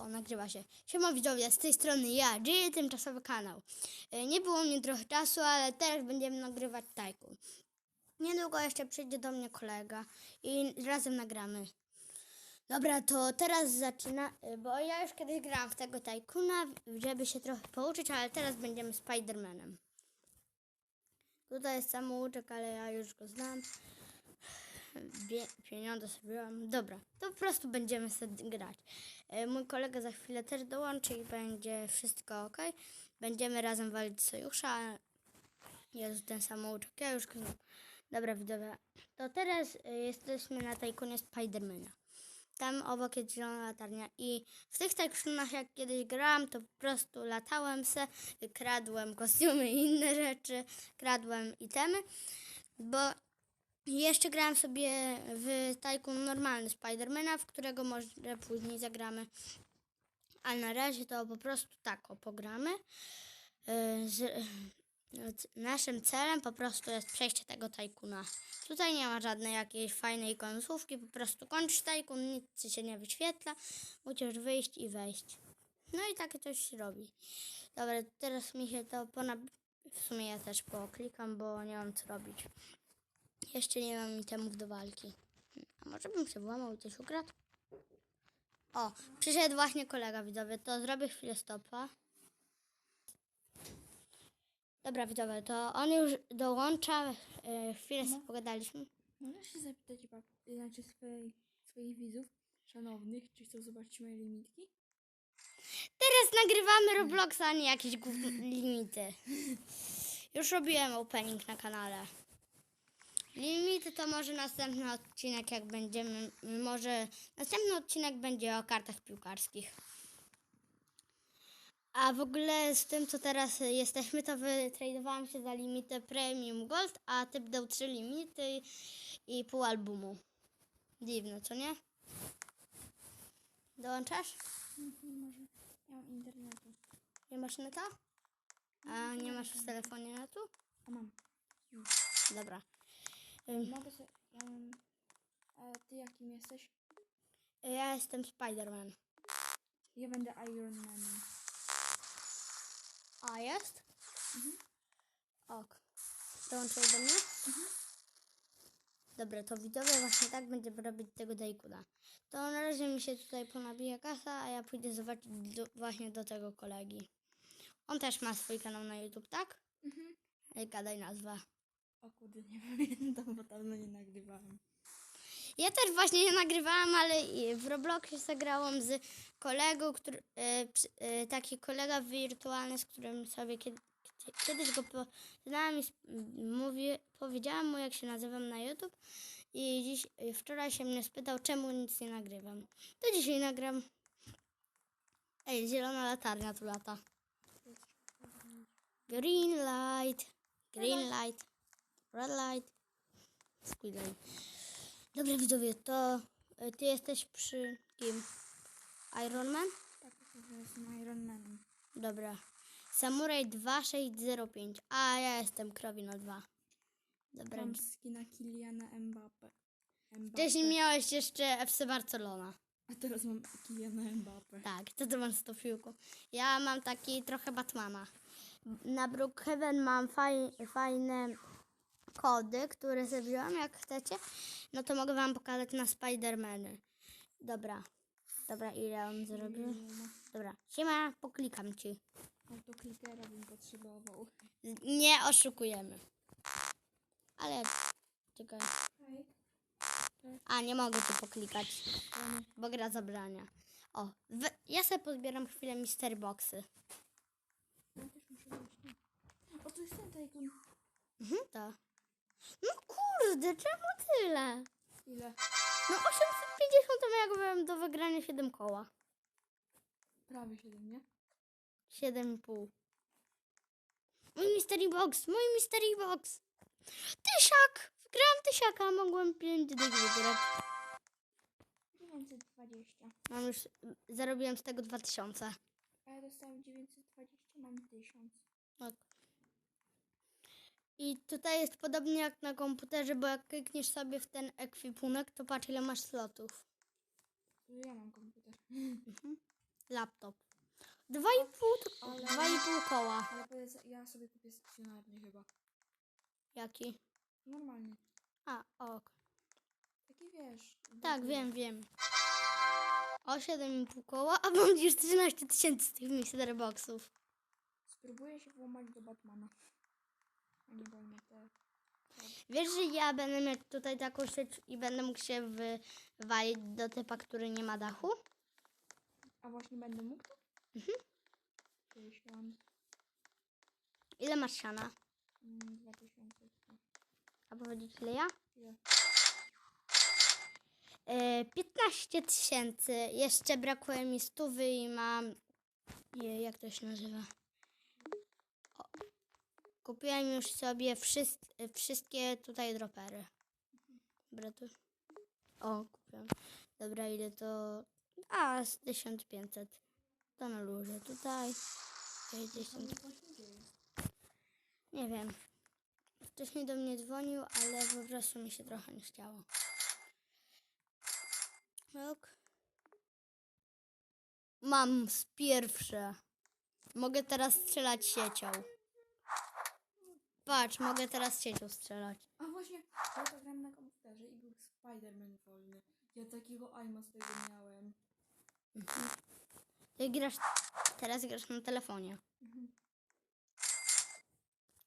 O, nagrywa się. Siema widzowie, z tej strony ja, Jay, tymczasowy kanał. E, Nie było mnie trochę czasu, ale teraz będziemy nagrywać Tajkun. Niedługo jeszcze przyjdzie do mnie kolega i razem nagramy. Dobra, to teraz zaczyna, e, bo ja już kiedyś grałam w tego Tajkuna, żeby się trochę pouczyć, ale teraz będziemy Spidermanem. Tutaj jest samouczek, ale ja już go znam. Bie- pieniądze sobie mam. Dobra, to po prostu będziemy sobie grać. E, Mój kolega za chwilę też dołączy i będzie wszystko ok. Będziemy razem walić sojusza. Jest ten samouczek, ja już. Dobra, widzowie. To teraz e, jesteśmy na tajkunie Spidermana. Tam obok jest zielona latarnia i w tych tajkunach jak kiedyś grałam, to po prostu latałem se, kradłem kostiumy i inne rzeczy, kradłem itemy, bo jeszcze grałem sobie w Tycoon normalny Spidermana, w którego może później zagramy. Ale na razie to po prostu tak o pogramy. Yy, Z, naszym celem po prostu jest przejście tego Tycoona. Tutaj nie ma żadnej jakiejś fajnej końcówki, po prostu kończysz Tycoon, nic się nie wyświetla. Musisz wyjść i wejść. No i takie coś się robi. Dobra, teraz mi się to ponad... W sumie ja też poklikam, bo nie mam co robić. Jeszcze nie mam itemów do walki. A może bym się włamał i coś ukradł? O, przyszedł właśnie kolega widzowie, to zrobię chwilę stopa. Dobra widzowie, to on już dołącza, e, chwilę sobie pogadaliśmy. Mogę się zapytać bab, znaczy swoich, swoich widzów szanownych, czy chcą zobaczyć moje limitki? Teraz nagrywamy Robloxa, a nie jakieś limity. Już robiłem opening na kanale. Limity to może następny odcinek, jak będziemy, może następny odcinek będzie o kartach piłkarskich. A w ogóle z tym, co teraz jesteśmy, to wytradowałam się za limity Premium Gold, a typ dał trzy limity i, i pół albumu. Dziwne, co nie? Dołączasz? Nie może. Nie mam internetu. Nie masz neta? A nie masz w telefonie netu? A mam. Dobra. Mogę sobie. Ja mam. Ty jakim jesteś? Ja jestem Spider-Man. Ja będę Iron Manem. A jest? Ok. Dołączyłeś do mnie? Dobra, to widzowie właśnie tak będziemy robić tego Dajkuna. To na razie mi się tutaj ponabija kasa, a ja pójdę zobaczyć do, właśnie do tego kolegi. On też ma swój kanał na YouTube, tak? Mhm. Gadaj nazwa. O kurde, nie pamiętam, bo dawno nie nagrywałem. Ja też właśnie nie nagrywałam, ale w Robloxie zagrałam z kolegą, który, przy- e, taki kolega wirtualny, z którym sobie kiedy, kiedyś go poznałam i sp- mówi, powiedziałam mu, jak się nazywam na YouTube i dziś, e, wczoraj się mnie spytał, czemu nic nie nagrywam. To dzisiaj nagram. Ej, zielona latarnia tu lata. Green light, green light, red light, squid light. Dobra widzowie, to y, ty jesteś przy kim? Iron Man? Tak, jestem Iron Manem. Dobra. Samurai 2605. A ja jestem Krowino 2. Dobra. Mam skina Kiliana Mbappe. Mbappe. Wcześniej miałeś jeszcze FC Barcelona. A teraz mam Kiliana Mbappe. Tak, to ty masz to piłką. Ja mam taki trochę Batmana. Na Brookhaven mam faj, fajne kody, które sobie wziąłem, jak chcecie. No to mogę wam pokazać na Spidermany. Dobra. Dobra, ile on zrobił? Dobra. Siema, poklikam ci. Autoklikera bym potrzebował. Nie oszukujemy. Ale czekaj. A, nie mogę tu poklikać, bo gra zabrania. O, w, ja sobie pozbieram chwilę mystery boxy. Ja też muszę. O, to jest ten tajkun. Mhm, to. No kurde, czemu tyle? Ile? No 850 to miałbym do wygrania 7 koła. Prawie 7, nie? 7,5. Mój mystery box, mój mystery box. Tysiak! Wygrałam tysiaka, a mogłem 5 dych wygrać. 920. Mam już, zarobiłem z tego 2000. A ja dostałem 920, mam 1000. Tak. I tutaj jest podobnie jak na komputerze, bo jak klikniesz sobie w ten ekwipunek, to patrz ile masz slotów. Ja mam komputer. Mhm. laptop. Dwa i pół, Ale- dwa i pół koła. Ale powiedz, ja sobie kupię stacjonarny chyba. Jaki? Normalnie. A, ok. Taki wiesz. Tak, wiem, wiem. O 7,5 koła, a już 13 tysięcy z tych Mystery Boxów. Spróbuję się włamać do Batmana. Nie wolno te. Wiesz, że ja będę mieć tutaj taką rzecz i będę mógł się wywalić do typa, który nie ma dachu? A właśnie będę mógł? Mhm. Tysiąc. Ile masz siana? Mm, dwa tysiące. A powiedzieć ile ja? Ile? E, 15 tysięcy. Jeszcze brakuje mi stówy i mam... Je, jak to się nazywa? Kupiłem już sobie wszyst, e, wszystkie tutaj dropery. Dobra, tu. O, kupiłem. Dobra, ile to... A, z 1500. To na luzie. Tutaj. 60. Ale właśnie gdzie jest? Nie wiem. Wcześniej do mnie dzwonił, ale po prostu mi się trochę nie chciało. Ok. Mam z pierwsze. Mogę teraz strzelać siecią. Patrz, mogę teraz siecią strzelać. A właśnie, ja to grałem na komputerze i był Spider-Man wolny. Ja takiego aima z tego miałem. Ty grasz, teraz grasz na telefonie. Mhm.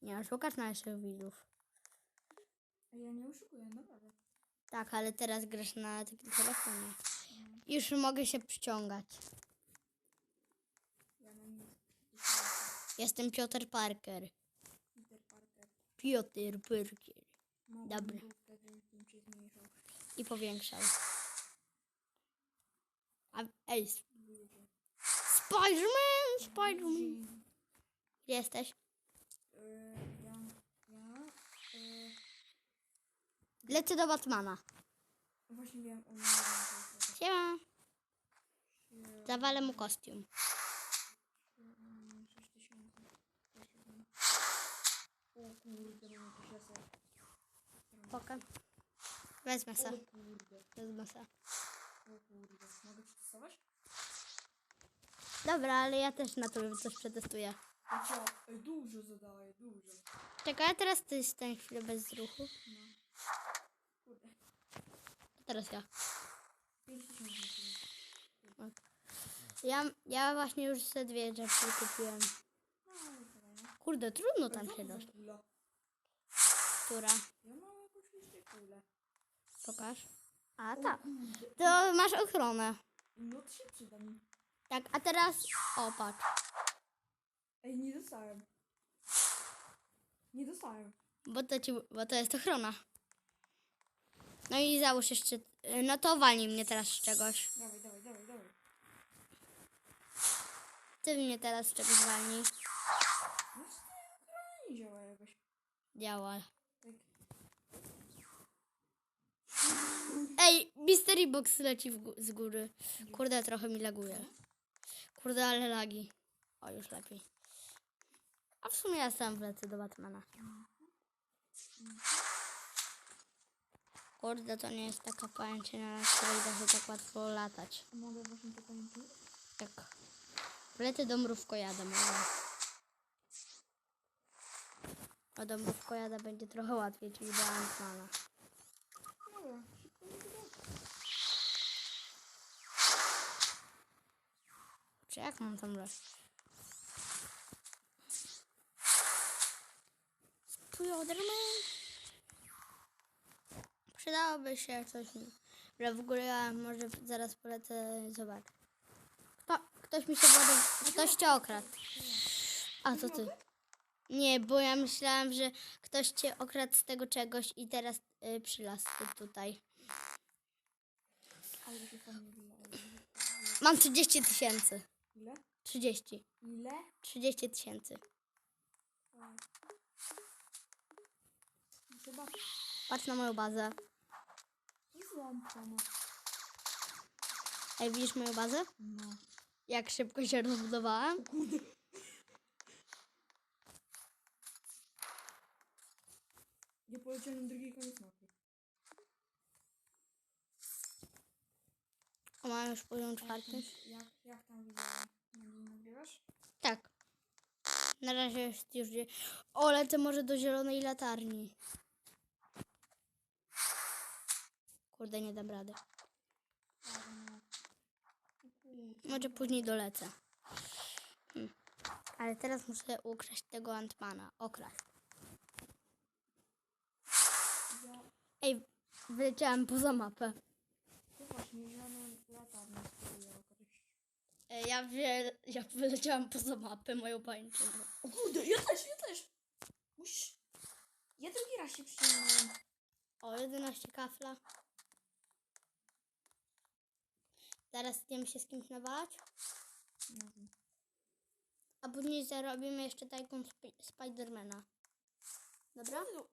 Nie oszukasz naszych widzów. A ja nie oszukuję, naprawdę. Tak, ale teraz grasz na takim telefonie. Już mogę się przyciągać. Ja tysiące. Jestem Piotr Parker. Piotr się zmniejszał. I powiększał. A, ej. Spiderman! Spiderman! Gdzie jesteś? E, e, Lecę do Batmana. właśnie wiem, Siema. Zawalę mu kostium. 6 tysięcy. O kurde, mam jakiś eser. Poka. Wezmę se. O kurde, Wezmę se. o kurde. Mogę przetestować? Dobra, ale ja też na to coś przetestuję. A co? Ej, dużo zadaję, dużo. Czekaj, a teraz ty stań chwilę bez ruchu. No. Kurde. To teraz ja. 5 tysięcy. Ja, ja właśnie już te dwie rzeczy kupiłem. No. Kurde, trudno tam się dostać. Która? Ja mam jakąś jeszcze kulę. Pokaż. A tak. To masz ochronę. No to się przyda mi. Tak, a teraz... O, patrz. Ej, nie dostałem. Nie dostałem. Bo to, ci, bo to jest ochrona. No i załóż jeszcze... No to walnij mnie teraz z czegoś. Dawaj, dawaj, dawaj, dawaj. Ty mnie teraz z czegoś walnij. No to nie działa jakoś. Działa. Tak. Ej, Mystery Box leci z góry. Kurde, trochę mi laguje. Kurde, ale lagi. O, już lepiej. A w sumie ja sam wlecę do Batmana. Kurde, to nie jest taka pajęczyna, na której da się tak łatwo latać. Mogę to pamiętać? Tak. Wlecę do mrówkojada może. A do mrówkojada będzie trochę łatwiej, czyli do Antmana. Czy jak mam tam leć? Spiderman. Przydałoby się coś, że w ogóle może zaraz polecę zobaczyć. Kto, ktoś mi się władował, ktoś cię okradł. A to ty. Nie, bo ja myślałam, że ktoś cię okradł z tego czegoś i teraz y, przylazł tu, tutaj. Ale się fajnie wydaje. Mam 30 tysięcy. Ile? 30. Ile? 30 tysięcy. Patrz na moją bazę. Ej, widzisz moją bazę? No. Jak szybko się rozbudowałam? Kurde. Nie poleciałem na drugi koniec mapy. A mam już poziom czwarty. Jak, jak tam widzę? Nagrywasz? Tak. Na razie jest już. O, lecę może do zielonej latarni. Kurde, nie dam rady. Może później dolecę. Hmm. Ale teraz muszę ukraść tego Antmana. Okraść. Ej, wyleciałam poza mapę. właśnie. E, Ja, wie, ja wyleciałam poza mapę moją pańczyną. O kurde, ja też, ja też! Musisz... Ja drugi raz się przyjmowałem. O, 11 kafla. Zaraz idziemy się z kimś. Nie wiem. A później zarobimy jeszcze taką sp- Spidermana. Dobra? No,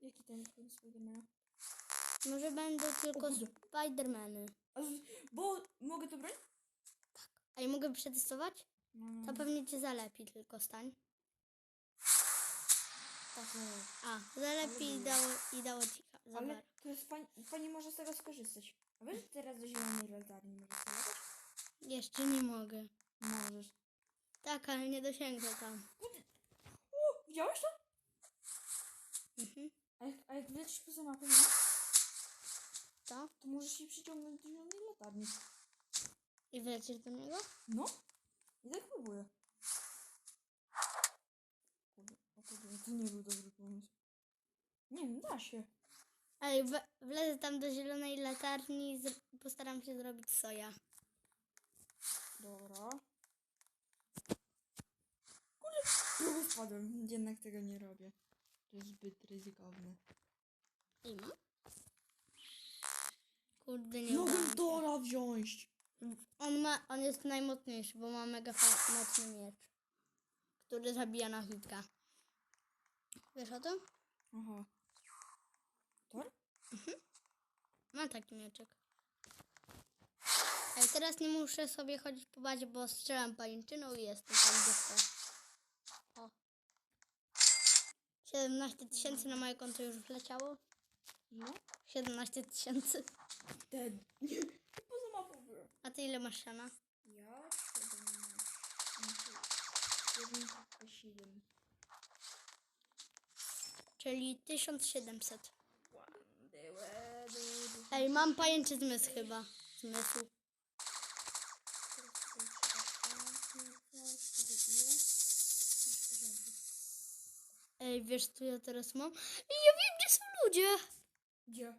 Jaki ten Spidermana? Może będą tylko kurde. Spidermany. A Bo mogę to broń? A ja mogę przetestować? No, To pewnie cię zalepi, tylko stań. tak, o. A, zalepi i dało, i dało ci ka- Ale zabar. to jest pani, pani może z tego skorzystać. A wiesz, że teraz do zielonej latarni możesz salać? Jeszcze nie mogę. Możesz. Tak, ale nie dosięgnę tam. O, widziałeś to? Mhm. A jak, a jak wlecisz poza mapę, no, To? to możesz się przyciągnąć do zielonej latarni. I wlecisz do niego? No. I tak próbuję. Kurde, o kurde, to nie był dobry pomysł. Nie wiem, da się. Ej, we, wlezę tam do zielonej latarni i zr- postaram się zrobić soja. Dobra. Kurde, prawie spadłem. Jednak tego nie robię. To jest zbyt ryzykowne. I ma? Kurde, nie udało Mogę mi się. Dora wziąć. On, ma, on jest najmocniejszy, bo ma mega mocny miecz, który zabija na hitka. Wiesz o tym? Aha. Tor? Ma taki mieczek. Ej, teraz nie muszę sobie chodzić po bazie, bo strzelam pajęczyną i jestem tam gdzie chcę. O. 17 tysięcy na moje konto już wleciało. No. 17 tysięcy. Ten. A ty ile masz siana? Ja 17. 7. Czyli 1700. Ej, mam pajęczy zmysł chyba. Zmysł. Ej, wiesz co ja teraz mam? I ja wiem, gdzie są ludzie. Gdzie?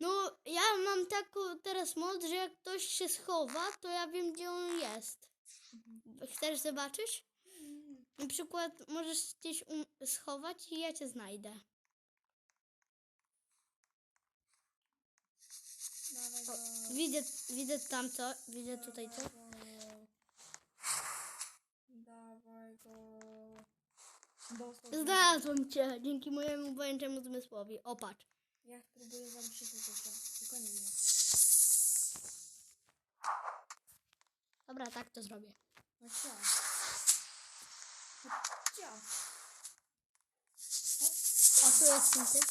No, ja mam taką teraz moc, że jak ktoś się schowa, to ja wiem, gdzie on jest. Chcesz zobaczyć? Na przykład możesz gdzieś um- schować i ja cię znajdę. Go. Widzę, widzę tam co, widzę tutaj co. Dawaj go. Znalazłem cię dzięki mojemu pojęciemu zmysłowi. Opatrz. Ja spróbuję się kogoś, tylko nie wiem. Dobra, tak to zrobię. No co? Gdzie? O, tu jest ten typ.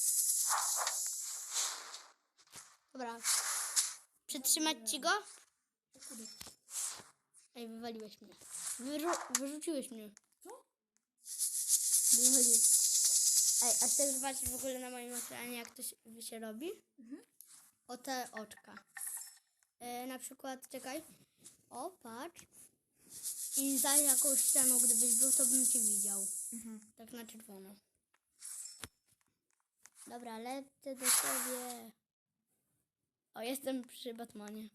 Dobra. Przytrzymać ci go? Ej, wywaliłeś mnie. Wyrzu- wyrzuciłeś mnie. Co? Wywaliłeś. Ej, a chcesz zobaczyć w ogóle na moim ekranie, jak to się, robi? O te oczka. E, na przykład, czekaj. O, patrz. I za jakąś ścianą, gdybyś był, to bym cię widział. Mhm. Tak na czerwono. Dobra, lecę do ciebie. O, jestem przy Batmanie.